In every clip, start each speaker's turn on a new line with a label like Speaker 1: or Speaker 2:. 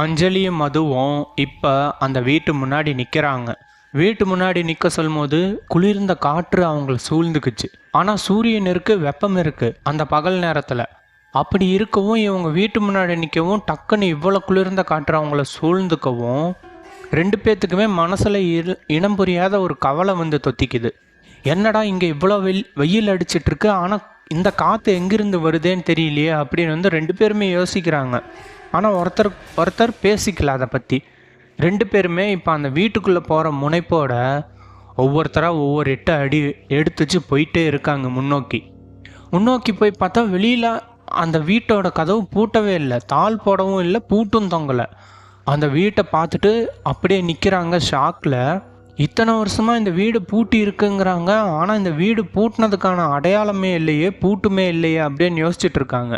Speaker 1: அஞ்சலியும் மதுவும் இப்போ அந்த வீட்டு முன்னாடி நிற்கிறாங்க வீட்டு முன்னாடி நிற்க சொல்லும்போது குளிர்ந்த காற்று அவங்கள சூழ்ந்துக்குச்சு. ஆனால் சூரியன் இருக்குது வெப்பம் இருக்குது அந்த பகல் நேரத்தில். அப்படி இருக்கவும் இவங்க வீட்டு முன்னாடி நிற்கவும் டக்குன்னு இவ்வளோ குளிர்ந்த காற்று அவங்கள சூழ்ந்துக்கவும் ரெண்டு பேர்த்துக்குமே மனசில் இனம் புரியாத ஒரு கவலை வந்து தொத்திக்குது. என்னடா இங்கே இவ்வளோ வெயில் வெயில் அடிச்சிட்ருக்கு ஆனால் இந்த காற்று எங்கிருந்து வருதேன்னு தெரியலையே அப்படின்னு வந்து ரெண்டு பேருமே யோசிக்கிறாங்க. ஆனால் ஒருத்தர் ஒருத்தர் பேசிக்கல அதை பற்றி ரெண்டு பேருமே இப்போ அந்த வீட்டுக்குள்ளே போகிற முனைப்போட ஒவ்வொருத்தராக ஒவ்வொரு எட்டு அடி எடுத்துச்சு போயிட்டே இருக்காங்க முன்னோக்கி. முன்னோக்கி போய் பார்த்தா வெளியில் அந்த வீட்டோட கதவு பூட்டவே இல்லை. தாள் போடவும் இல்லை பூட்டும் தொங்கலை. அந்த வீட்டை பார்த்துட்டு அப்படியே நிற்கிறாங்க ஷாக்கில் இத்தனை வருஷமாக இந்த வீடு பூட்டி இருக்குங்கிறாங்க. ஆனால் இந்த வீடு பூட்டினதுக்கான அடையாளமே இல்லையே பூட்டுமே இல்லையே அப்படின்னு யோசிச்சுட்டு இருக்காங்க.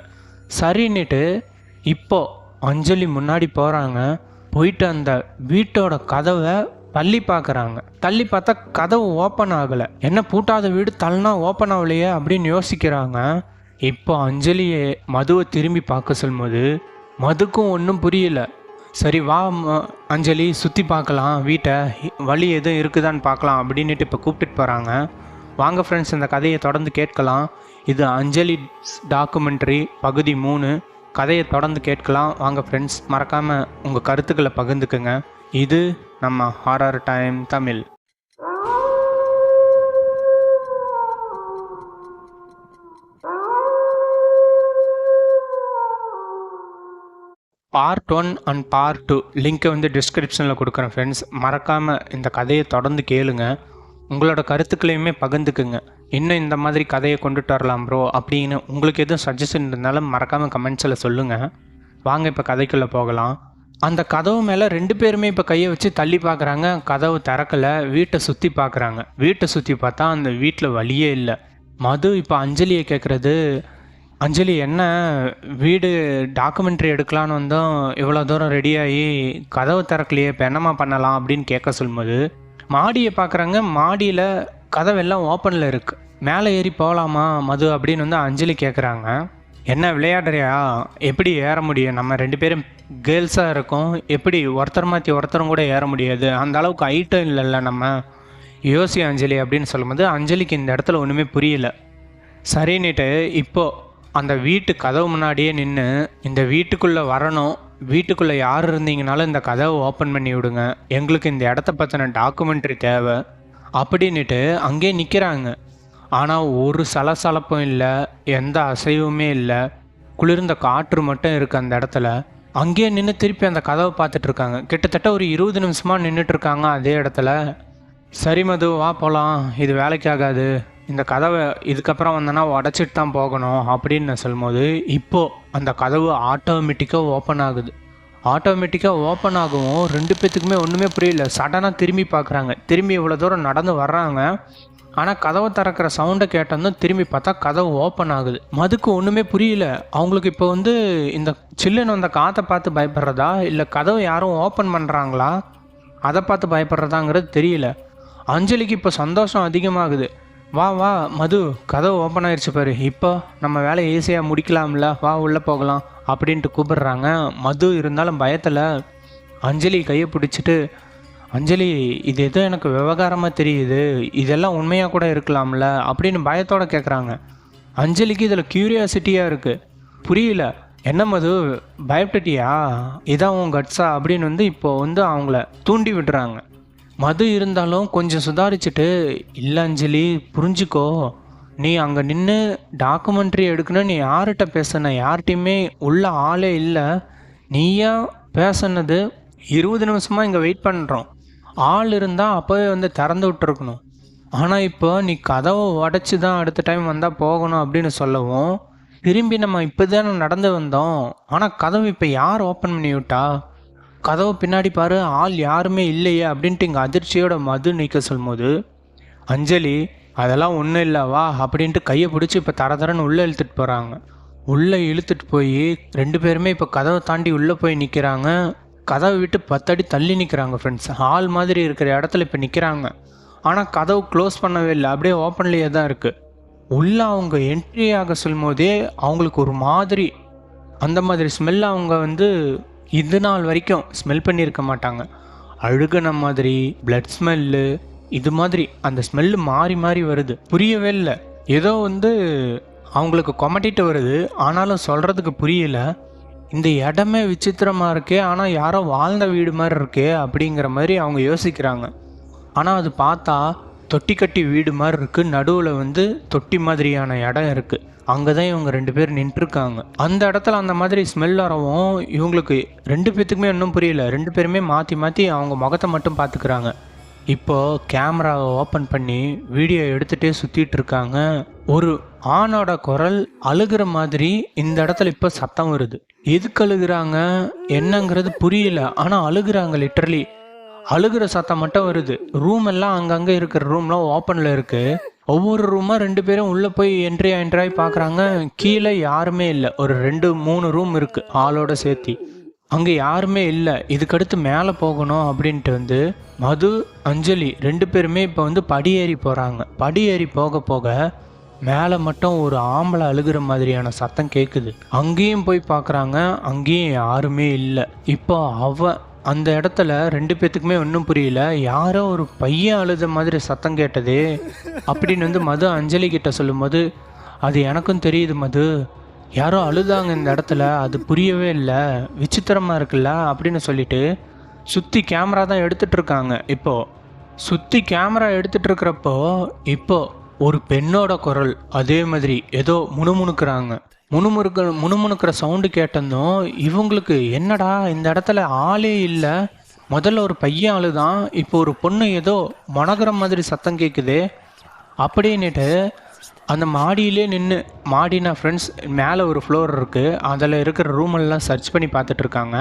Speaker 1: சரின்னுட்டு இப்போ அஞ்சலி முன்னாடி போகிறாங்க போயிட்டு அந்த வீட்டோட கதவை தள்ளி பார்க்குறாங்க தள்ளி பார்த்தா கதவு ஓப்பன் ஆகலை. என்ன பூட்டாத வீடு தள்ளினா ஓப்பன் ஆகலையே அப்படின்னு யோசிக்கிறாங்க. இப்போ அஞ்சலியை மதுவை திரும்பி பார்க்க சொல்லும்போது மதுக்கும் ஒன்றும் புரியல. சரி வா அஞ்சலி சுற்றி பார்க்கலாம். வீட்டை வழி எதுவும் இருக்குதான்னு பார்க்கலாம். அப்படின்ட்டு இப்போ கூப்பிட்டுட்டு போகிறாங்க வாங்க ஃப்ரெண்ட்ஸ் இந்த கதையை தொடர்ந்து கேட்கலாம். இது அஞ்சலி டாக்குமெண்ட்ரி பகுதி மூணு. கதையை தொடர்ந்து கேட்கலாம். வாங்க ஃப்ரெண்ட்ஸ் மறக்காமல் உங்கள் கருத்துக்களை பகிர்ந்துக்குங்க. இது நம்ம horror time Tamil. Part one and part two லிங்க்கை வந்து டிஸ்கிரிப்ஷனில் கொடுக்குறேன் ஃப்ரெண்ட்ஸ் மறக்காமல் இந்த கதையை தொடர்ந்து கேளுங்க. உங்களோட கருத்துக்களையுமே பகிர்ந்துக்குங்க. இன்னும் இந்த மாதிரி கதையை கொண்டுட்டு வரலாம் ப்ரோ அப்படின்னு உங்களுக்கு எதுவும் சஜஷன் இருந்தாலும் மறக்காமல் கமெண்ட்ஸில் சொல்லுங்கள் வாங்க இப்போ கதைக்குள்ளே போகலாம். அந்த கதவு மேலே ரெண்டு பேருமே இப்போ கையை வச்சு தள்ளி பார்க்குறாங்க கதவு திறக்கலை வீட்டை சுற்றி பார்க்குறாங்க வீட்டை சுற்றி பார்த்தா அந்த வீட்டில் வழியே இல்லை. மது இப்போ அஞ்சலியை கேட்குறது அஞ்சலி என்ன வீடு டாக்குமெண்ட்ரி எடுக்கலான்னு வந்தோம். இவ்வளோ தூரம் ரெடியாகி கதவு திறக்கலையே இப்போ என்னம்மா பண்ணலாம் அப்படின்னு கேட்க சொல்லும்போது மாடியை பார்க்குறாங்க. மாடியில் கதவெல்லாம் ஓப்பனில் இருக்குது மேலே ஏறி போகலாமா மது அப்படின்னு வந்து அஞ்சலி கேட்குறாங்க என்ன விளையாடுறியா? எப்படி ஏற முடியும்? நம்ம ரெண்டு பேரும் கேர்ள்ஸாக இருக்கோம். எப்படி ஒருத்தர் மாற்றி ஒருத்தரும் கூட ஏற முடியாது? அந்த அளவுக்கு ஐட்டம் இல்லைல்ல நம்ம. யோசி அஞ்சலி அப்படின்னு சொல்லும்போது அஞ்சலிக்கு இந்த இடத்துல ஒன்றுமே புரியல. சரின்னுட்டு இப்போது அந்த வீட்டு கதவு முன்னாடியே நின்று இந்த வீட்டுக்குள்ளே வரணும். வீட்டுக்குள்ளே யார் இருந்தீங்கனாலும் இந்த கதவை ஓப்பன் பண்ணி விடுங்க. எங்களுக்கு இந்த இடத்த பற்றின டாக்குமெண்ட்ரி தேவை. அப்படின்னுட்டு அங்கேயே நிற்கிறாங்க ஆனால் ஒரு சலசலப்பும் இல்லை எந்த அசைவுமே இல்லை. குளிர்ந்த காற்று மட்டும் இருக்குது அந்த இடத்துல. அங்கேயே நின்று திருப்பி அந்த கதவை பார்த்துட்டு இருக்காங்க. கிட்டத்தட்ட ஒரு இருபது நிமிஷமாக நின்றுட்டு இருக்காங்க அதே இடத்துல. சரி மது வா போகலாம் இது வேலைக்கு ஆகாது. இந்த கதவை இதுக்கப்புறம் வந்தனா உடச்சிட்டு தான் போகணும் அப்படின்னு நான் சொல்லும்போது இப்போது அந்த கதவு ஆட்டோமேட்டிக்காக ஓப்பன் ஆகுது. ஆட்டோமேட்டிக்காக ஓப்பன் ஆகவும் ரெண்டு பேத்துக்குமே ஒன்றுமே புரியல. சடனாக திரும்பி பார்க்குறாங்க. திரும்பி இவ்வளோ தூரம் நடந்து வர்றாங்க. ஆனால் கதவை திறக்கிற சவுண்டை கேட்டோம்னா திரும்பி பார்த்தா கதவு ஓப்பன் ஆகுது. மதுக்கு ஒன்றுமே புரியல. அவங்களுக்கு இப்போ வந்து இந்த சில்லுன்னு வந்த காற்றை பார்த்து பயப்படுறதா? இல்லை கதவை யாரும் ஓப்பன் பண்ணுறாங்களா அதை பார்த்து பயப்படுறதாங்கிறது தெரியல. அஞ்சலிக்கு இப்போ சந்தோஷம் அதிகமாகுது. வா வா மது கதவு ஓப்பன் ஆயிடுச்சு பாரு. இப்போ நம்ம வேலையை ஈஸியாக முடிக்கலாம்ல. வா உள்ளே போகலாம் அப்படின்ட்டு கூப்பிடுறாங்க. மது இருந்தாலும் பயத்தில் அஞ்சலி கையை பிடிச்சிட்டு அஞ்சலி இது ஏதோ எனக்கு விவகாரமாக தெரியுது. இதெல்லாம் உண்மையாக கூட இருக்கலாம்ல அப்படின்னு பயத்தோடு கேட்குறாங்க அஞ்சலிக்கு இதில் க்யூரியாசிட்டியாக இருக்குது புரியல. என்ன மது? பயப்பட்டுட்டியா? இதான் உன் கட்ஸா அப்படின்னு வந்து இப்போ வந்து அவங்கள தூண்டி விடுறாங்க மது இருந்தாலும் கொஞ்சம் சுதாரிச்சுட்டு இல்லை அஞ்சலி புரிஞ்சுக்கோ. நீ அங்கே நின்று டாக்குமெண்ட்ரி எடுக்கணும். நீ யார்கிட்ட பேசின? யார்கிட்டையுமே உள்ள ஆளே இல்லை. நீயா பேசுனது இருபது நிமிஷமாக இங்கே வெயிட் பண்ணுறோம் ஆள் இருந்தால் அப்போவே வந்து திறந்து விட்டுருக்கணும். ஆனால் இப்போ நீ கதவை உடச்சி தான் அடுத்த டைம் வந்தால் போகணும் அப்படின்னு சொல்லவும் திரும்பி நம்ம இப்போ தான் நடந்து வந்தோம். ஆனால் கதவு இப்போ யார் ஓப்பன் பண்ணி விட்டா? கதவை பின்னாடி பாரு ஆள் யாருமே இல்லையே அப்படின்ட்டு இங்கே அதிர்ச்சியோட மது நிற்க சொல்லும்போது அஞ்சலி அதெல்லாம் ஒன்றும் இல்லைவா அப்படின்ட்டு கையை பிடிச்சி இப்போ தர தரன்னு உள்ளே இழுத்துட்டு போகிறாங்க உள்ளே இழுத்துட்டு போய் ரெண்டு பேருமே இப்போ கதவை தாண்டி உள்ளே போய் நிற்கிறாங்க கதவை விட்டு பத்தடி தள்ளி நிற்கிறாங்க ஃப்ரெண்ட்ஸ் ஹால் மாதிரி இருக்கிற இடத்துல இப்போ நிற்கிறாங்க ஆனால் கதவு க்ளோஸ் பண்ணவே இல்லை அப்படியே ஓப்பன்லேயே தான் இருக்குது உள்ளே அவங்க என்ட்ரி ஆக சொல்லும் போதே அவங்களுக்கு ஒரு மாதிரி அந்த மாதிரி ஸ்மெல் அவங்க வந்து இது நாள் வரைக்கும் ஸ்மெல் பண்ணியிருக்க மாட்டாங்க. அழுகுன மாதிரி பிளட் ஸ்மெல்லு இது மாதிரி அந்த ஸ்மெல்லு மாறி மாறி வருது. புரியவே இல்லை. ஏதோ வந்து அவங்களுக்கு கொமட்டிட்டு வருது. ஆனாலும் சொல்கிறதுக்கு புரியல. இந்த இடமே விசித்திரமாக இருக்கே ஆனால் யாரோ வாழ்ந்த வீடு மாதிரி இருக்கே அப்படிங்கிற மாதிரி அவங்க யோசிக்கிறாங்க. ஆனால் அது பார்த்தா தொட்டி கட்டி வீடு மாதிரி இருக்குது நடுவில் வந்து தொட்டி மாதிரியான இடம் இருக்குது அங்கே தான் இவங்க ரெண்டு பேர் நின்றுருக்காங்க. அந்த இடத்துல அந்த மாதிரி ஸ்மெல் வரவும் இவங்களுக்கு ரெண்டு பேத்துக்குமே இன்னும் புரியல. ரெண்டு பேருமே மாற்றி மாற்றி அவங்க முகத்தை மட்டும் பார்த்துக்கிறாங்க. இப்போது கேமராவை ஓப்பன் பண்ணி வீடியோ எடுத்துகிட்டே சுற்றிட்டு இருக்காங்க ஒரு ஆணோட குரல் அழுகிற மாதிரி இந்த இடத்துல இப்போ சத்தம் வருது. எதுக்கு அழுகிறாங்க? என்னங்கிறது புரியல. ஆனால் அழுகுறாங்க லிட்டரலி அழுகிற சத்தம் மட்டும் வருது. ரூம் எல்லாம் அங்கங்கே இருக்கிற ரூம்லாம் ஓப்பனில் இருக்குது ஒவ்வொரு ரூமாக ரெண்டு பேரும் உள்ளே போய் என்ட்ரி என்ட்ராய் பார்க்குறாங்க கீழே யாருமே இல்லை. ஒரு ரெண்டு மூணு ரூம் இருக்குது ஆளோட சேர்த்தி. அங்கே யாருமே இல்லை. இதுக்கடுத்து மேலே போகணும் அப்படின்ட்டு வந்து மது அஞ்சலி ரெண்டு பேருமே இப்போ வந்து படியேறி போகிறாங்க படியேறி போக போக மேலே மட்டும் ஒரு ஆம்பளை அழுகிற மாதிரியான சத்தம் கேட்குது அங்கேயும் போய் பார்க்குறாங்க அங்கேயும் யாருமே இல்லை. இப்போ அவ அந்த இடத்துல ரெண்டு பேத்துக்குமே ஒன்றும் புரியல. யாரோ ஒரு பையன் அழுத மாதிரி சத்தம் கேட்டது. அப்படின்னு வந்து மது அஞ்சலி கிட்ட சொல்லும்போது அது எனக்கும் தெரியுது மது. யாரோ அழுதாங்க இந்த இடத்துல. அது புரியவே இல்லை. விசித்திரமாக இருக்குல்ல? அப்படின்னு சொல்லிட்டு சுற்றி கேமரா தான் எடுத்துகிட்டு இருக்காங்க. இப்போது சுற்றி கேமரா எடுத்துகிட்டு இருக்கிறப்போ இப்போ ஒரு பெண்ணோட குரல் அதே மாதிரி ஏதோ முணுமுணுக்கிறாங்க. முணுமுணுக்க முணுமுணுக்கிற சவுண்டு கேட்டதும் இவங்களுக்கு என்னடா இந்த இடத்துல ஆளே இல்லை. முதல்ல ஒரு பையன் அழுதான். இப்போ ஒரு பொண்ணு ஏதோ மணக்கிற மாதிரி சத்தம் கேட்குது அப்படின்னுட்டு அந்த மாடியிலே நின்று மாடினா ஃப்ரெண்ட்ஸ் மேலே ஒரு ஃப்ளோர் இருக்குது அதில் இருக்கிற ரூமெல்லாம் சர்ச் பண்ணி பார்த்துட்ருக்காங்க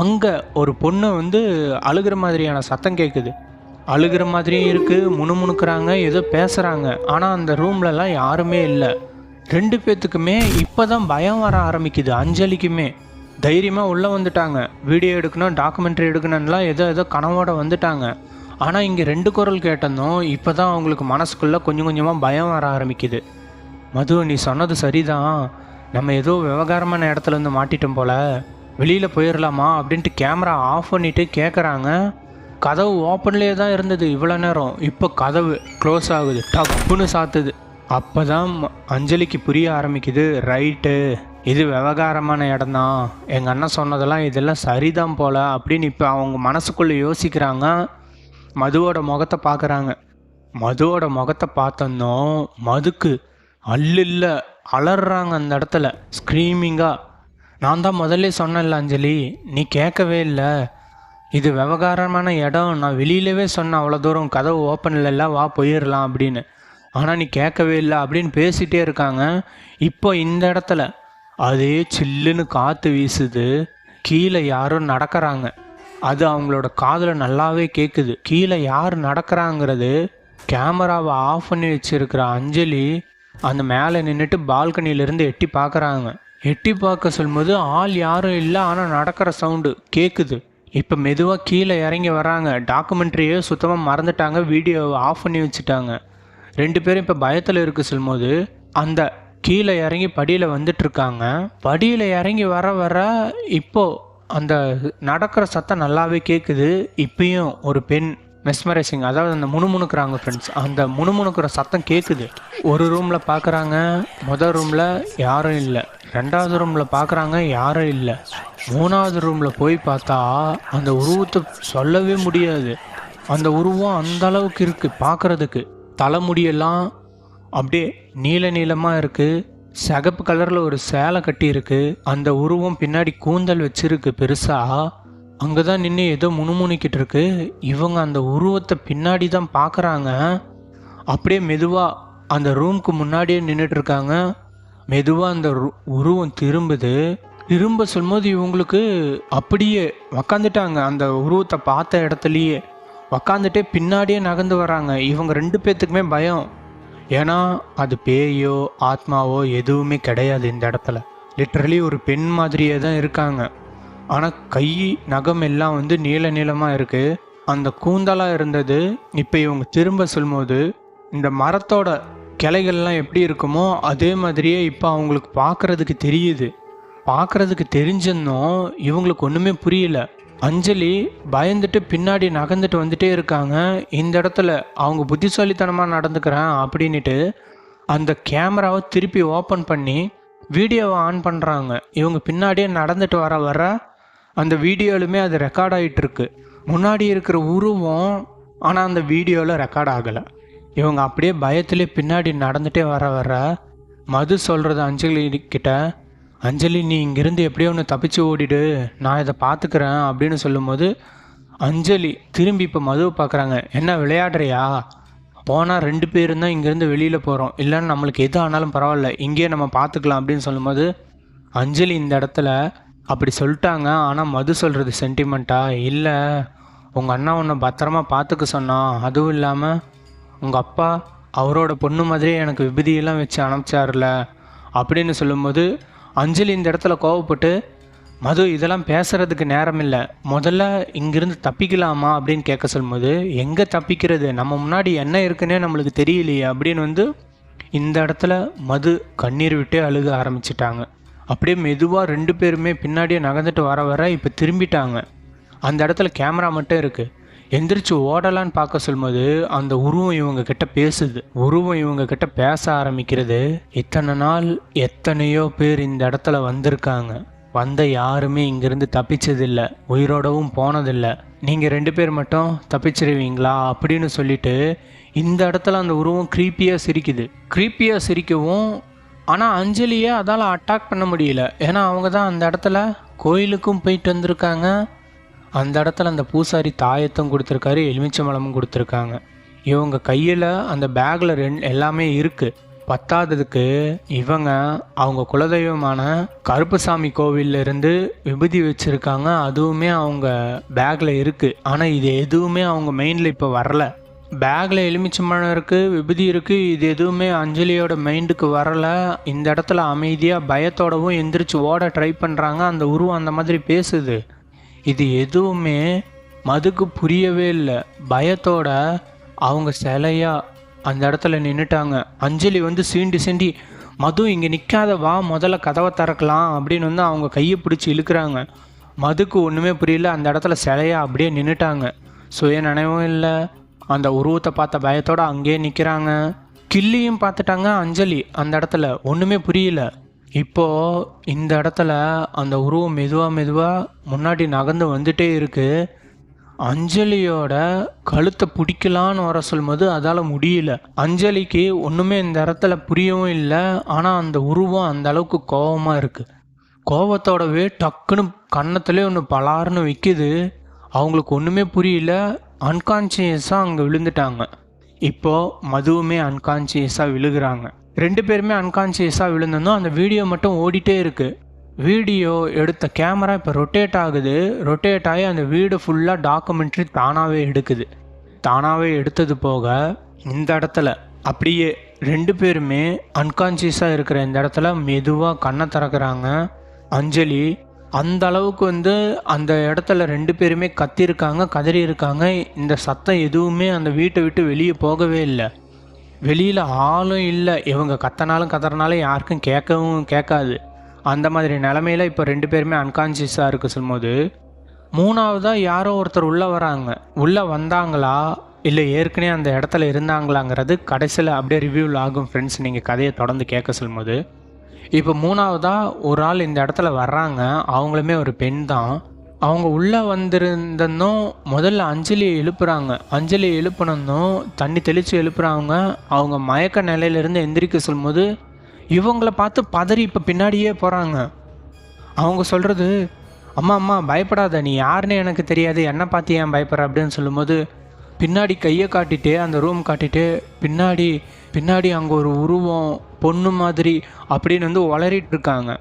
Speaker 1: அங்கே ஒரு பொண்ணு வந்து அழுகிற மாதிரியான சத்தம் கேட்குது அழுகிற மாதிரியும் இருக்குது முணுமுணுக்கிறாங்க ஏதோ பேசுகிறாங்க ஆனால் அந்த ரூம்லலாம் யாருமே இல்லை. ரெண்டு பேர்த்துக்குமே இப்போ தான் பயம் வர ஆரம்பிக்குது. அஞ்சலிக்குமே. தைரியமாக உள்ளே வந்துட்டாங்க. வீடியோ எடுக்கணும் டாக்குமெண்ட்ரி எடுக்கணும்லாம் ஏதோ ஏதோ கனவோட வந்துட்டாங்க. ஆனால் இங்கே ரெண்டு குரல் கேட்டதும் இப்போ தான் அவங்களுக்கு மனசுக்குள்ளே கொஞ்சம் கொஞ்சமாக பயம் வர ஆரம்பிக்குது. மது நீ சொன்னது சரிதான். நம்ம ஏதோ விவகாரமான இடத்துல இருந்து மாட்டிட்டோம் போல. வெளியில் போயிடலாமா அப்படின்ட்டு கேமரா ஆஃப் பண்ணிட்டு கேட்குறாங்க கதவு ஓப்பன்லேயே தான் இருந்தது இவ்வளோ நேரம். இப்போ கதவு க்ளோஸ் ஆகுது. டப்புன்னு சாத்துது. அப்போ தான் அஞ்சலிக்கு புரிய ஆரம்பிக்குது ரைட்டு இது விவகாரமான இடம் தான். எங்கள் அண்ணன் சொன்னதெல்லாம் இதெல்லாம் சரிதான் போல் அப்படின்னு இப்போ அவங்க மனசுக்குள்ளே யோசிக்கிறாங்க. மதுவோட முகத்தை பார்க்குறாங்க மதுவோட முகத்தை பார்த்தோன்னோ மதுக்கு அல்லில்ல அலறாங்க அந்த இடத்துல ஸ்க்ரீமிங்காக நான் தான் முதல்ல சொன்னேன்ல அஞ்சலி நீ கேட்கவே இல்லை. இது விவகாரமான இடம். நான் வெளியிலவே சொன்னேன் அவ்வளோ தூரம் கதவு ஓப்பன்ல எல்லாம் வா போயிடலாம் அப்படின்னு. ஆனால் நீ கேட்கவே இல்லை அப்படின்னு பேசிகிட்டே இருக்காங்க. இப்போ இந்த இடத்துல அதே சில்லுன்னு காற்று வீசுது. கீழே யாரும் நடக்கிறாங்க. அது அவங்களோட காதில் நல்லாவே கேட்குது கீழே யார் நடக்கிறாங்கிறது? கேமராவை ஆஃப் பண்ணி வச்சுருக்கிற அஞ்சலி அந்த மேலே நின்றுட்டு பால்கனியிலேருந்து எட்டி பார்க்குறாங்க எட்டி பார்க்க சொல்லும்போது ஆள் யாரும் இல்லை ஆனால் நடக்கிற சவுண்டு கேட்குது இப்போ மெதுவாக கீழே இறங்கி வராங்க டாக்குமெண்ட்ரியே சுத்தமாக மறந்துட்டாங்க. வீடியோவை ஆஃப் பண்ணி வச்சுட்டாங்க. ரெண்டு பேரும் இப்போ பயத்தில் இருக்கு சொல்லும்போது அந்த கீழே இறங்கி படியில் வந்துட்டுருக்காங்க. படியில் இறங்கி வர வர இப்போது அந்த நடக்கிற சத்தம் நல்லாவே கேட்குது இப்பயும் ஒரு பெண் மெஸ்மரைசிங் அதாவது அந்த முணுமுணுக்கிறாங்க ஃப்ரெண்ட்ஸ் அந்த முணுமுணுக்கிற சத்தம் கேட்குது ஒரு ரூமில் பார்க்குறாங்க முதல் ரூமில் யாரும் இல்லை. ரெண்டாவது ரூமில் பார்க்குறாங்க யாரும் இல்லை. மூணாவது ரூமில் போய் பார்த்தா அந்த உருவத்தை சொல்லவே முடியாது. அந்த உருவம் அந்த அளவுக்கு இருக்குது பார்க்குறதுக்கு தலைமுடியெல்லாம் அப்படியே நீல நீளமாக இருக்குது சிகப்பு கலரில் ஒரு சேலை கட்டியிருக்கு. அந்த உருவம் பின்னாடி கூந்தல் வச்சிருக்கு பெருசாக அங்கே தான் நின்று ஏதோ முணுமுணுக்கிட்டு இருக்கு. இவங்க அந்த உருவத்தை பின்னாடி தான் பார்க்குறாங்க அப்படியே மெதுவாக அந்த ரூம்க்கு முன்னாடியே நின்றுட்டு இருக்காங்க. மெதுவாக அந்த உருவம் திரும்புது. திரும்ப சொல்லும்போது இவங்களுக்கு அப்படியே உக்காந்துட்டாங்க. அந்த உருவத்தை பார்த்த இடத்துலையே உக்காந்துட்டே பின்னாடியே நகர்ந்து வராங்க. இவங்க ரெண்டு பேர்த்துக்குமே பயம். ஏன்னா அது பேயோ ஆத்மாவோ எதுவுமே கிடையாது இந்த இடத்துல. லிட்ரலி ஒரு பெண் மாதிரியே தான் இருக்காங்க. ஆனால் கை நகம் எல்லாம் வந்து நீள நீளமாக இருக்குது அந்த கூந்தலாக இருந்தது. இப்போ இவங்க திரும்ப சொல்லும்போது இந்த மரத்தோட கிளைகள்லாம் எப்படி இருக்குமோ அதே மாதிரியே இப்போ அவங்களுக்கு பார்க்குறதுக்கு தெரியுது. பார்க்குறதுக்கு தெரிஞ்சிருந்தோம். இவங்களுக்கு ஒன்றுமே புரியல. அஞ்சலி பயந்துட்டு பின்னாடி நகர்ந்துட்டு வந்துட்டே இருக்காங்க. இந்த இடத்துல அவங்க புத்திசாலித்தனமாக நடந்துக்கிறேன் அப்படின்ட்டு அந்த கேமராவை திருப்பி ஓப்பன் பண்ணி வீடியோவை ஆன் பண்ணுறாங்க இவங்க பின்னாடியே நடந்துட்டு வர வர அந்த வீடியோலுமே அது ரெக்கார்ட் ஆகிட்டு இருக்கு முன்னாடி இருக்கிற உருவம் ஆனால் அந்த வீடியோவில் ரெக்கார்ட் ஆகலை. இவங்க அப்படியே பயத்திலே பின்னாடி நடந்துகிட்டே வர வர மது சொல்கிறது அஞ்சலி கிட்ட அஞ்சலி நீ இங்கிருந்து எப்படியோ ஒன்று தப்பிச்சு ஓடிடு நான் இதை பார்த்துக்கிறேன் அப்படின்னு சொல்லும்போது அஞ்சலி திரும்பி இப்போ மதுவை பார்க்குறாங்க என்ன விளையாடுறியா? போனால் ரெண்டு பேரும் தான் இங்கேருந்து வெளியில் போகிறோம் இல்லைன்னா நம்மளுக்கு எது ஆனாலும் பரவாயில்ல. இங்கேயே நம்ம பார்த்துக்கலாம் அப்படின்னு சொல்லும்போது அஞ்சலி இந்த இடத்துல அப்படி சொல்லிட்டாங்க. ஆனால் மது சொல்கிறது சென்டிமெண்ட்டா இல்லை. உங்கள் அண்ணா உன்னை பத்திரமா பார்த்துக்க சொன்னான் அதுவும் இல்லாமல் உங்கள் அப்பா அவரோட பொண்ணு மாதிரியே எனக்கு விபதியெல்லாம் வச்சு அனுப்பிச்சார்ல. அப்படின்னு சொல்லும்போது அஞ்சலி இந்த இடத்துல கோவப்பட்டு மது இதெல்லாம் பேசுகிறதுக்கு நேரம் இல்லை முதல்ல இங்கிருந்து தப்பிக்கலாமா? அப்படின்னு கேட்க சொல்லும்போது எங்கே தப்பிக்கிறது? நம்ம முன்னாடி என்ன இருக்குன்னே நம்மளுக்கு தெரியலையே. அப்படின்னு வந்து இந்த இடத்துல மது கண்ணீர் விட்டே அழுக ஆரம்பிச்சிட்டாங்க. அப்படியே மெதுவாக ரெண்டு பேருமே பின்னாடியே நகர்ந்துட்டு வர வர இப்போ திரும்பிட்டாங்க. அந்த இடத்துல கேமரா மட்டும் இருக்குது எந்திரிச்சு ஓடலான்னு பார்க்க சொல்லும்போது அந்த உருவம் இவங்க கிட்ட பேசுது. உருவம் இவங்க கிட்ட பேச ஆரம்பிக்கிறது இத்தனை நாள் எத்தனையோ பேர் இந்த இடத்துல வந்திருக்காங்க. வந்த யாருமே இங்கிருந்து தப்பிச்சதில்லை. உயிரோடவும் போனதில்லை. நீங்கள் ரெண்டு பேர் மட்டும் தப்பிச்சிருவீங்களா அப்படின்னு சொல்லிட்டு இந்த இடத்துல அந்த உருவம் க்ரீப்பியாக சிரிக்குது. க்ரீப்பியாக சிரிக்கவும் ஆனால் அஞ்சலியை அதால் அட்டாக் பண்ண முடியல. ஏன்னா அவங்க தான் அந்த இடத்துல கோயிலுக்கும் போயிட்டு வந்திருக்காங்க. அந்த இடத்துல அந்த பூசாரி தாயத்தும் கொடுத்துருக்காரு எலுமிச்சம்பழமும் கொடுத்துருக்காங்க. இவங்க கையில் அந்த பேக்கில் ரெண்டு எல்லாமே இருக்குது பத்தாததுக்கு இவங்க அவங்க குலதெய்வமான கருப்புசாமி கோவில்ல இருந்து விபூதி வச்சுருக்காங்க. அதுவுமே அவங்க பேக்கில் இருக்குது ஆனால் இது எதுவுமே அவங்க மெயினில் இப்போ வரல. பேக்கில் எலுமிச்சம்பழம் இருக்குது விபூதி இருக்குது இது எதுவுமே அஞ்சலியோட மைண்டுக்கு வரல. இந்த இடத்துல அமைதியாக பயத்தோடவும் எந்திரிச்சு ஓட ட்ரை பண்ணுறாங்க அந்த உருவம் அந்த மாதிரி பேசுது. இது எதுவுமே மதுக்கு புரியவே இல்லை. பயத்தோட அவங்க சிலையா அந்த இடத்துல நின்றுட்டாங்க அஞ்சலி வந்து சீண்டி சீண்டி மது இங்கே நிற்காத வா முதல்ல கதவை திறக்கலாம் அப்படின்னு வந்து அவங்க கையை பிடிச்சி இழுக்கிறாங்க. மதுக்கு ஒன்றுமே புரியல அந்த இடத்துல சிலையா அப்படியே நின்றுட்டாங்க சுய நினைவும் இல்லை. அந்த உருவத்தை பார்த்த பயத்தோடு அங்கேயே நிற்கிறாங்க கில்லியும் பார்த்துட்டாங்க அஞ்சலி அந்த இடத்துல. ஒன்றுமே புரியல. இப்போ இந்த இடத்துல அந்த உருவம் மெதுவாக மெதுவாக முன்னாடி நகர்ந்து வந்துட்டே இருக்குது அஞ்சலியோட கழுத்தை பிடிக்கலான்னு வர சொல்லும்போது அதால் முடியல. அஞ்சலிக்கு ஒன்றுமே இந்த இடத்துல புரியவும் இல்லை. ஆனால் அந்த உருவம் அந்த அளவுக்கு கோபமாக இருக்குது கோபத்தோடவே டக்குன்னு கன்னத்துலேயே ஒன்று பலார்னு விற்கிது அவங்களுக்கு ஒன்றுமே புரியல. அன்கான்சியஸாக அங்கே விழுந்துட்டாங்க. இப்போது மதுவுமே அன்கான்சியஸாக விழுகிறாங்க. ரெண்டு பேருமே அன்கான்சியஸாக விழுந்ததும் அந்த வீடியோ மட்டும் ஓடிட்டே இருக்குது வீடியோ எடுத்த கேமரா இப்போ ரொட்டேட் ஆகுது. ரொட்டேட் ஆகி அந்த வீடு ஃபுல்லாக டாக்குமெண்ட்ரி தானாகவே எடுக்குது. தானாகவே எடுத்தது போக இந்த இடத்துல அப்படியே ரெண்டு பேருமே அன்கான்சியஸாக இருக்கிற இந்த இடத்துல மெதுவாக கண்ணை திறக்கிறாங்க. அஞ்சலி அந்த அளவுக்கு வந்து அந்த இடத்துல ரெண்டு பேருமே கத்திருக்காங்க கதறி இருக்காங்க. இந்த சத்தம் எதுவுமே அந்த வீட்டை விட்டு வெளியே போகவே இல்லை. வெளியில் ஆளும் இல்லை. இவங்க கத்தனாலும் கத்துறனாலும் யாருக்கும் கேட்கவும் கேட்காது. அந்த மாதிரி நிலமையில இப்போ ரெண்டு பேருமே அன்கான்சியஸாக இருக்க சொல்லும்போது மூணாவதாக யாரோ ஒருத்தர் உள்ளே வராங்க. உள்ளே வந்தாங்களா? இல்லை ஏற்கனவே அந்த இடத்துல இருந்தாங்களாங்கிறது கடைசியில் அப்படியே ரிவ்யூவில் ஆகும் ஃப்ரெண்ட்ஸ் நீங்கள் கதையை தொடர்ந்து கேட்க சொல்லும்போது. இப்போ மூணாவதாக ஒரு ஆள் இந்த இடத்துல வர்றாங்க. அவங்களுமே ஒரு பெண் தான். அவங்க உள்ளே வந்திருந்தனும் முதல்ல அஞ்சலியை எழுப்புறாங்க. அஞ்சலியை எழுப்பினதும் தண்ணி தெளித்து எழுப்புறாங்க. அவங்க மயக்க நிலையிலேருந்து எந்திரிக்க சொல்லும்போது இவங்கள பார்த்து பதறி இப்போ பின்னாடியே போகிறாங்க அவங்க சொல்கிறது அம்மா அம்மா பயப்படாத. நீ யாருன்னு எனக்கு தெரியாது. என்ன பார்த்து ஏன் பயப்படுற? அப்படின்னு சொல்லும்போது பின்னாடி கையை காட்டிட்டு அந்த ரூம் காட்டிட்டு பின்னாடி பின்னாடி அங்கே ஒரு உருவம் பொண்ணு மாதிரி அப்படின்னு வந்து உளறிட்டு இருக்காங்க.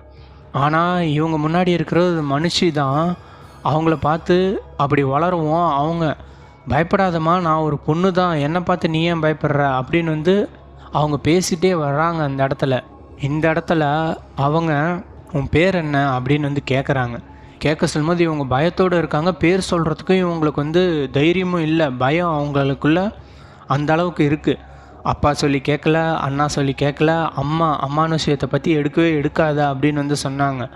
Speaker 1: ஆனால் இவங்க முன்னாடி இருக்கிறது மனுஷி தான். அவங்கள பார்த்து அப்படி வளருவோம் அவங்க பயப்படாதம்மா நான் ஒரு பொண்ணு தான் என்னை பார்த்து நீ ஏன் பயப்படுற? அப்படின்னு வந்து அவங்க பேசிகிட்டே வர்றாங்க அந்த இடத்துல. இந்த இடத்துல அவங்க உன் பேர் என்ன? அப்படின்னு வந்து கேட்குறாங்க கேட்க சொல்லும்போது இவங்க பயத்தோடு இருக்காங்க. பேர் சொல்கிறதுக்கும் இவங்களுக்கு வந்து தைரியமும் இல்லை. பயம் அவங்களுக்குள்ள அந்த அளவுக்கு இருக்குது அப்பா சொல்லி கேட்கல அண்ணா சொல்லி கேட்கல அம்மா அம்மானு விஷயத்தை பற்றி எடுக்கவே எடுக்காத அப்படின்னு வந்து சொன்னாங்க.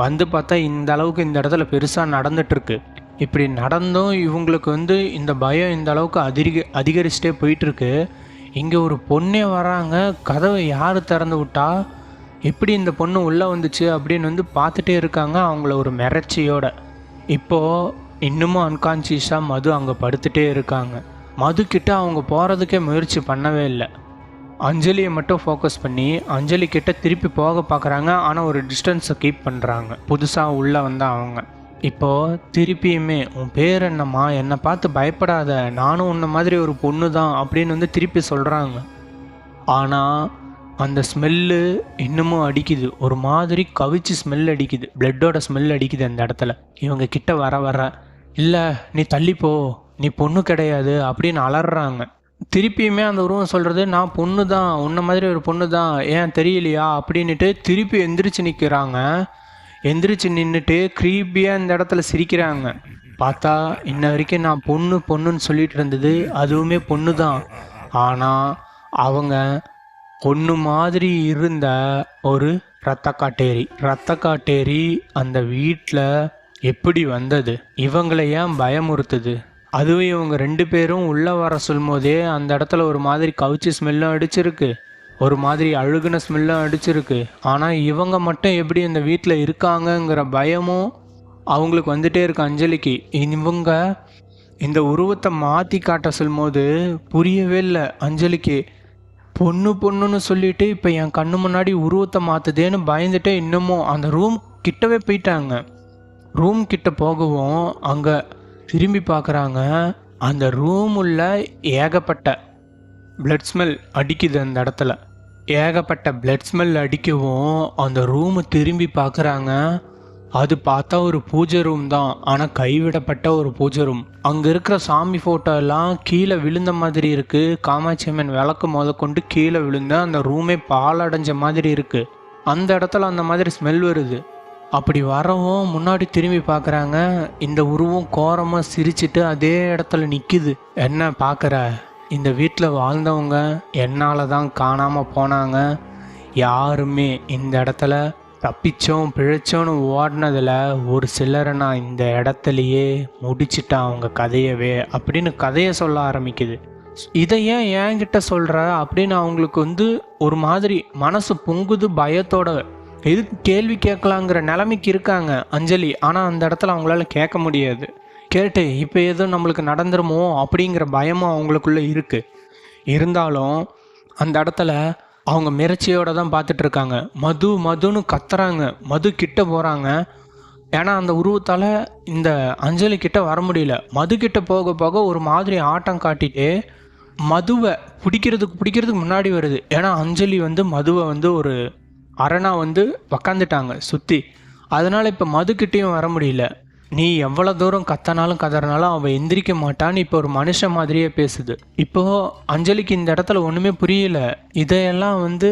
Speaker 1: வந்து பார்த்தா இந்த அளவுக்கு இந்த இடத்துல பெருசாக நடந்துட்டுருக்கு. இப்படி நடந்தும் இவங்களுக்கு வந்து இந்த பயம் இந்த அளவுக்கு அதிக அதிகரிச்சுட்டே போயிட்டுருக்கு. இங்கே ஒரு பொண்ணே வராங்க கதவை யார் திறந்து விட்டா? எப்படி இந்த பொண்ணு உள்ளே வந்துச்சு அப்படின்னு வந்து பார்த்துட்டே இருக்காங்க அவங்கள ஒரு மிரட்சியோட. இப்போது இன்னமும் அன்கான்சியஸாக மது அங்கே படுத்துகிட்டே இருக்காங்க. மதுக்கிட்ட அவங்க போகிறதுக்கே முயற்சி பண்ணவே இல்லை. அஞ்சலியை மட்டும் ஃபோக்கஸ் பண்ணி அஞ்சலி கிட்ட திருப்பி போக பார்க்குறாங்க ஆனால் ஒரு டிஸ்டன்ஸை கீப் பண்ணுறாங்க புதுசாக உள்ளே வந்த அவங்க. இப்போது திருப்பியுமே உன் பேர் என்னம்மா? என்னை பார்த்து பயப்படாத. நானும் உன்ன மாதிரி ஒரு பொண்ணு தான் அப்படின்னு வந்து திருப்பி சொல்கிறாங்க ஆனால் அந்த ஸ்மெல்லு இன்னமும் அடிக்குது. ஒரு மாதிரி கவிச்சு ஸ்மெல் அடிக்குது. பிளட்டோட ஸ்மெல் அடிக்குது அந்த இடத்துல. இவங்க கிட்ட வர வர இல்லை நீ தள்ளிப்போ நீ பொண்ணு கிடையாது அப்படின்னு அலறாங்க. திருப்பியுமே அந்த உருவம் சொல்கிறது நான் பொண்ணு தான் உன்ன மாதிரி ஒரு பொண்ணு தான் ஏன் தெரியலையா? அப்படின்ட்டு திருப்பி எந்திரிச்சு நிற்கிறாங்க எந்திரிச்சு நின்றுட்டு க்ரீப்பியாக இந்த இடத்துல சிரிக்கிறாங்க. பார்த்தா இன்ன வரைக்கும் நான் பொண்ணு பொண்ணுன்னு சொல்லிட்டு இருந்தது அதுவுமே பொண்ணு தான் ஆனால் அவங்க பொண்ணு மாதிரி இருந்த ஒரு ரத்த காட்டேரி ரத்த காட்டேரி அந்த வீட்டில் எப்படி வந்தது? இவங்களை ஏன் பயமுறுத்துது? அதுவும் இவங்க ரெண்டு பேரும் உள்ளே வர சொல்லும்போதே அந்த இடத்துல ஒரு மாதிரி கவுச்சி ஸ்மெல்லும் அடிச்சிருக்கு. ஒரு மாதிரி அழுகுன ஸ்மெல்லும் அடிச்சிருக்கு. ஆனால் இவங்க மட்டும் எப்படி இந்த வீட்டில் இருக்காங்கங்கிற பயமும் அவங்களுக்கு வந்துட்டே இருக்கு அஞ்சலிக்கு. இவங்க இந்த உருவத்தை மாற்றி காட்ட சொல்லும்போது புரியவே இல்லை அஞ்சலிக்கு. பொண்ணு பொண்ணுன்னு சொல்லிட்டு இப்போ என் கண்ணு முன்னாடி உருவத்தை மாற்றுதேன்னு பயந்துட்டே இன்னமும் அந்த ரூம் கிட்டவே போயிட்டாங்க. ரூம் கிட்ட போகவும் அங்கே திரும்பி பார்க்குறாங்க. அந்த ரூம் உள்ள ஏகப்பட்ட பிளட் ஸ்மெல் அடிக்குது அந்த இடத்துல. ஏகப்பட்ட பிளட் ஸ்மெல் அடிக்கவும் அந்த ரூமை திரும்பி பார்க்குறாங்க. அது பார்த்தா ஒரு பூஜை ரூம் தான். ஆனால் கைவிடப்பட்ட ஒரு பூஜை ரூம் அங்கே இருக்கிற சாமி ஃபோட்டோ எல்லாம் கீழே விழுந்த மாதிரி இருக்குது காமாட்சி அம்மன் விளக்கு முத கொண்டு கீழே விழுந்த அந்த ரூமே பாலடைஞ்ச மாதிரி இருக்குது அந்த இடத்துல அந்த மாதிரி ஸ்மெல் வருது. அப்படி வரவும் முன்னாடி திரும்பி பார்க்குறாங்க. இந்த உருவம் கோரமாக சிரிச்சிட்டு அதே இடத்துல நிற்கிது என்ன பார்க்குற? இந்த வீட்டில் வாழ்ந்தவங்க என்னால் தான் காணாமல் போனாங்க. யாருமே இந்த இடத்துல தப்பிச்சோம் பிழைச்சோன்னு ஓடினதில் ஒரு சிலரை நான் இந்த இடத்துலையே முடிச்சிட்டேன் அவங்க கதையவே அப்படின்னு கதையை சொல்ல ஆரம்பிக்குது. இதை ஏன் என்கிட்ட சொல்கிற அப்படின்னு அவங்களுக்கு வந்து ஒரு மாதிரி மனசு பொங்குது பயத்தோட எதுக்கு கேள்வி கேட்கலாங்கிற நிலைமைக்கு இருக்காங்க அஞ்சலி. ஆனால் அந்த இடத்துல அவங்களால கேட்க முடியாது. கேட்டு இப்போ எதுவும் நம்மளுக்கு நடந்துருமோ அப்படிங்கிற பயமும் அவங்களுக்குள்ளே இருக்குது இருந்தாலும் அந்த இடத்துல அவங்க மிரட்சியோடு தான் பார்த்துட்ருக்காங்க மது மதுன்னு கத்துறாங்க. மது கிட்ட போகிறாங்க ஏன்னா அந்த உருவத்தால் இந்த அஞ்சலி கிட்ட வர முடியல. மது கிட்ட போக போக ஒரு மாதிரி ஆட்டம் காட்டிட்டு மதுவை பிடிக்கிறதுக்கு பிடிக்கிறதுக்கு முன்னாடி வருது. ஏன்னா அஞ்சலி வந்து மதுவை வந்து ஒரு அரணா வந்து உக்காந்துட்டாங்க சுற்றி அதனால் இப்போ மதுக்கிட்டேயும் வர முடியல. நீ எவ்வளோ தூரம் கத்தனாலும் கதறினாலும் அவள் எந்திரிக்க மாட்டான்னு இப்போ ஒரு மனுஷன் மாதிரியே பேசுது. இப்போது அஞ்சலிக்கு இந்த இடத்துல ஒன்றுமே புரியல. இதையெல்லாம் வந்து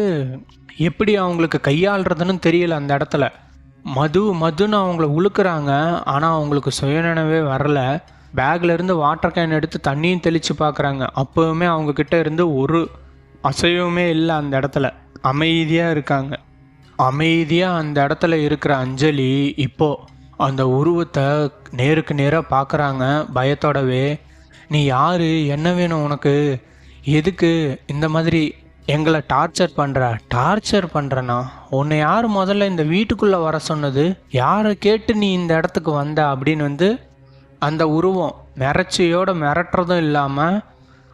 Speaker 1: எப்படி அவங்களுக்கு கையாளுறதுன்னு தெரியல அந்த இடத்துல. மது மதுன்னு அவங்கள உழுக்கிறாங்க. ஆனால் அவங்களுக்கு சுயநினைவே வரல. பேக்லேருந்து வாட்டர் கேன் எடுத்து தண்ணியும் தெளித்து பார்க்குறாங்க அப்போவுமே அவங்கக்கிட்ட இருந்து ஒரு அசைவுமே இல்லை அந்த இடத்துல. அமைதியாக இருக்காங்க. அமைதியாக அந்த இடத்துல இருக்கிற அஞ்சலி இப்போது அந்த உருவத்தை நேருக்கு நேராக பார்க்குறாங்க பயத்தோடவே. நீ யார்? என்ன வேணும் உனக்கு? எதுக்கு இந்த மாதிரி எங்களை டார்ச்சர் பண்ணுற டார்ச்சர் பண்ணுறனா உன்னை யார் முதல்ல இந்த வீட்டுக்குள்ளே வர சொன்னது? யாரை கேட்டு நீ இந்த இடத்துக்கு வந்த? அப்படின்னு வந்து அந்த உருவம் மிரட்சியோட மிரட்டுறதும் இல்லாமல்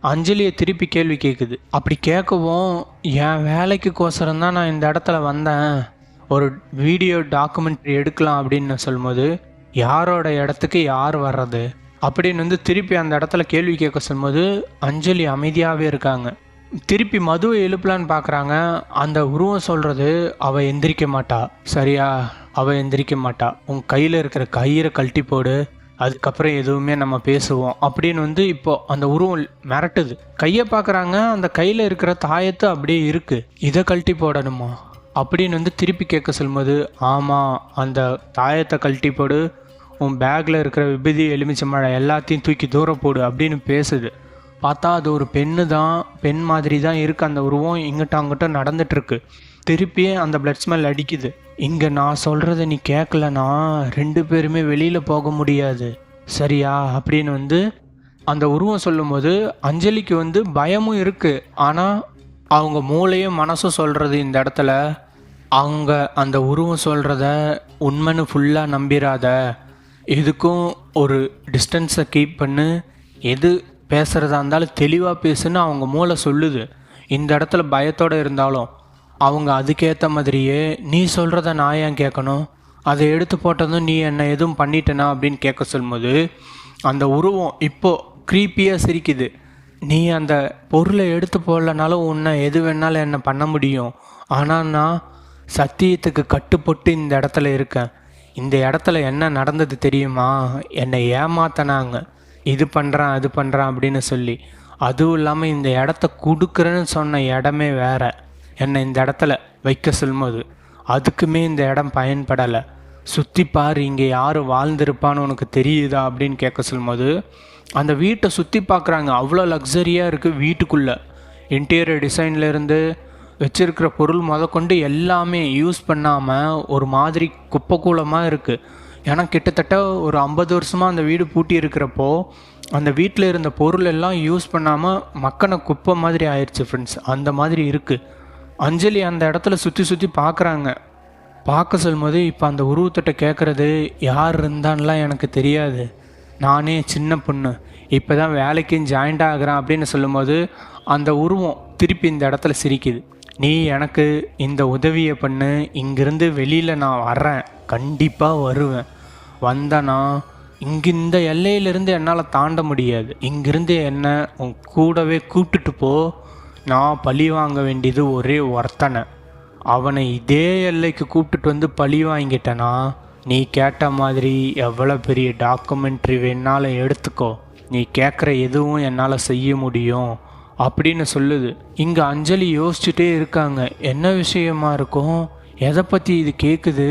Speaker 1: அஞ்சலியை திருப்பி கேள்வி கேட்குது அப்படி கேட்கவும் என் வேலைக்கு கோசரம் தான் நான் இந்த இடத்துல வந்தேன். ஒரு வீடியோ டாக்குமெண்ட்ரி எடுக்கலாம் அப்படின்னு சொல்லும்போது யாரோட இடத்துக்கு யார் வர்றது? அப்படின்னு வந்து திருப்பி அந்த இடத்துல கேள்வி கேட்க சொல்லும்போது அஞ்சலி அமைதியாகவே இருக்காங்க. திருப்பி மதுவை எழுப்பலான்னு பார்க்குறாங்க அந்த உருவம் சொல்கிறது அவள் எந்திரிக்க மாட்டா. சரியா? அவள் எந்திரிக்க மாட்டா. உன் கையில் இருக்கிற கயிறை கழட்டி போடு. அதுக்கப்புறம் எதுவுமே நம்ம பேசுவோம். அப்படின்னு வந்து இப்போ அந்த உருவம் மிரட்டுது. கையை பார்க்குறாங்க அந்த கையில் இருக்கிற தாயத்து அப்படியே இருக்குது இதை கழட்டி போடணுமா? அப்படின்னு வந்து திருப்பி கேட்க சொல்லும்போது ஆமாம் அந்த தாயத்தை கழட்டி போடு. உன் பேக்கில் இருக்கிற விபதி எலுமிச்சம்பழை எல்லாத்தையும் தூக்கி தூரம் போடு அப்படின்னு பேசுது. பார்த்தா அது ஒரு பெண்ணு தான் பெண் மாதிரி தான் இருக்குது அந்த உருவம். இங்கிட்ட அங்கிட்ட நடந்துட்டுருக்கு திருப்பி அந்த பிளட் ஸ்மெல் அடிக்குது. இங்கே நான் சொல்கிறத நீ கேட்கலனா ரெண்டு பேருமே வெளியில் போக முடியாது. சரியா? அப்படின்னு வந்து அந்த உருவம் சொல்லும்போது அஞ்சலிக்கு வந்து பயமும் இருக்குது ஆனால் அவங்க மூளையும் மனசும் சொல்கிறது இந்த இடத்துல அவங்க அந்த உருவம் சொல்கிறத உண்மைன்னு ஃபுல்லாக நம்பிராத எதுக்கும் ஒரு டிஸ்டன்ஸை கீப் பண்ணு. எது பேசுகிறதா இருந்தாலும் தெளிவாக பேசுன்னு அவங்க மூளை சொல்லுது. இந்த இடத்துல பயத்தோடு இருந்தாலும் அவங்க அதுக்கேற்ற மாதிரியே நீ சொல்கிறத நான் ஏன் கேட்கணும்? அதை எடுத்து போட்டதும் நீ என்னை எதுவும் பண்ணிட்டனா? அப்படின்னு கேட்க சொல்லும்போது அந்த உருவம் இப்போது க்ரீப்பியாக சிரிக்குது. நீ அந்த பொருளை எடுத்து போடலனாலும் உன்னை எது வேணாலும் என்ன பண்ண முடியும். ஆனால் நான் சத்தியத்துக்கு கட்டுப்பட்டு இந்த இடத்துல இருக்கேன். இந்த இடத்துல என்ன நடந்தது தெரியுமா? என்னை ஏமாத்தினாங்க. இது பண்ணுறான் அது பண்ணுறான் அப்படின்னு சொல்லி. அதுவும் இல்லாமல் இந்த இடத்த கொடுக்குறேன்னு சொன்ன இடமே வேறு. என்னை இந்த இடத்துல வைக்க சொல்லும்போது அதுக்குமே இந்த இடம் பயன்படலை. சுற்றி பார் இங்கே யார் வாழ்ந்திருப்பான்னு உனக்கு தெரியுதா? அப்படின்னு கேட்க சொல்லும்போது அந்த வீட்டை சுற்றி பார்க்குறாங்க. அவ்வளோ லக்ஸரியாக இருக்குது வீட்டுக்குள்ளே. இன்டீரியர் டிசைன்லேருந்து வச்சுருக்கிற பொருள் முதற்கொண்டு எல்லாமே யூஸ் பண்ணாமல் ஒரு மாதிரி குப்பை கூலமாக இருக்குது ஏன்னா கிட்டத்தட்ட ஒரு ஐம்பது வருஷமாக அந்த வீடு பூட்டி இருக்கிறப்போ அந்த வீட்டில் இருந்த பொருள் எல்லாம் யூஸ் பண்ணாமல் மக்கனை குப்பை மாதிரி ஆயிடுச்சு ஃப்ரெண்ட்ஸ் அந்த மாதிரி இருக்குது அஞ்சலி அந்த இடத்துல சுற்றி சுற்றி பார்க்குறாங்க. பார்க்க சொல்லும்போது இப்போ அந்த உருவத்திட்ட கேட்குறது யார் இருந்தான்லாம் எனக்கு தெரியாது. நானே சின்ன பொண்ணு. இப்போ தான் வேலைக்கும் ஜாயிண்ட் ஆகிறேன் அப்படின்னு சொல்லும்போது அந்த உருவம் திருப்பி இந்த இடத்துல சிரிக்குது. நீ எனக்கு இந்த உதவியை பண்ணு இங்கிருந்து வெளியில் நான் வர்றேன். கண்டிப்பாக வருவேன். வந்தனா இங்கே இந்த எல்லையிலிருந்து என்னால் தாண்ட முடியாது. இங்கிருந்து என்ன உன் கூடவே கூப்பிட்டுட்டு போ. நான் பழி வாங்க வேண்டியது ஒரே ஒருத்தனை. அவனை இதே எல்லைக்கு கூப்பிட்டுட்டு வந்து பழி வாங்கிட்டேன்னா நீ கேட்ட மாதிரி எவ்வளோ பெரிய டாக்குமெண்ட்ரி வேணாலும் எடுத்துக்கோ. நீ கேட்குற எதுவும் என்னால் செய்ய முடியும் அப்படின்னு சொல்லுது. இங்கே அஞ்சலி யோசிச்சுட்டே இருக்காங்க. என்ன விஷயமா இருக்கும்? எதை பற்றி இது கேட்குது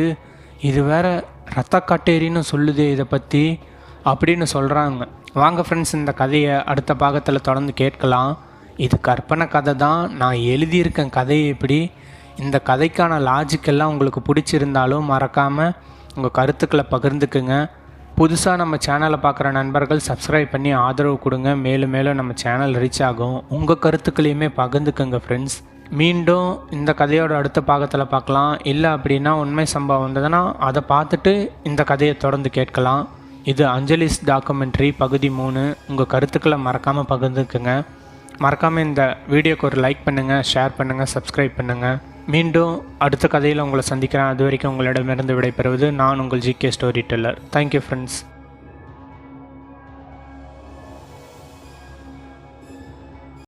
Speaker 1: இது வேற ரத்த கட்டேரின்னு சொல்லுதே இதை பற்றி அப்படின்னு சொல்கிறாங்க வாங்க ஃப்ரெண்ட்ஸ் இந்த கதையை அடுத்த பாகத்தில் தொடர்ந்து கேட்கலாம். இது கற்பனை கதை தான். நான் எழுதியிருக்கேன் கதையை எப்படி? இந்த கதைக்கான லாஜிக்கெல்லாம் உங்களுக்கு பிடிச்சிருந்தாலும் மறக்காமல் உங்கள் கருத்துக்களை பகிர்ந்துக்குங்க. புதுசாக நம்ம சேனலை பார்க்குற நண்பர்கள் சப்ஸ்கிரைப் பண்ணி ஆதரவு கொடுங்க. மேலும் மேலும் நம்ம சேனல் ரீச் ஆகும். உங்கள் கருத்துக்களையுமே பகிர்ந்துக்குங்க ஃப்ரெண்ட்ஸ் மீண்டும் இந்த கதையோட அடுத்த பாகத்தில் பார்க்கலாம். இல்லை அப்படின்னா உண்மை சம்பவம் வந்ததுன்னா அதை பார்த்துட்டு இந்த கதையை தொடர்ந்து கேட்கலாம். இது அஞ்சலிஸ் டாக்குமெண்ட்ரி பகுதி மூணு. உங்கள் கருத்துக்களை மறக்காமல் பகிர்ந்துக்குங்க. மறக்காமல் இந்த வீடியோக்கு ஒரு லைக் பண்ணுங்கள் ஷேர் பண்ணுங்கள் சப்ஸ்கிரைப் பண்ணுங்கள் மீண்டும் அடுத்த கதையில் உங்களை சந்திக்கிறேன். அது வரைக்கும் உங்களிடமிருந்து விடைபெறுவது நான் உங்கள் GK story teller thank you friends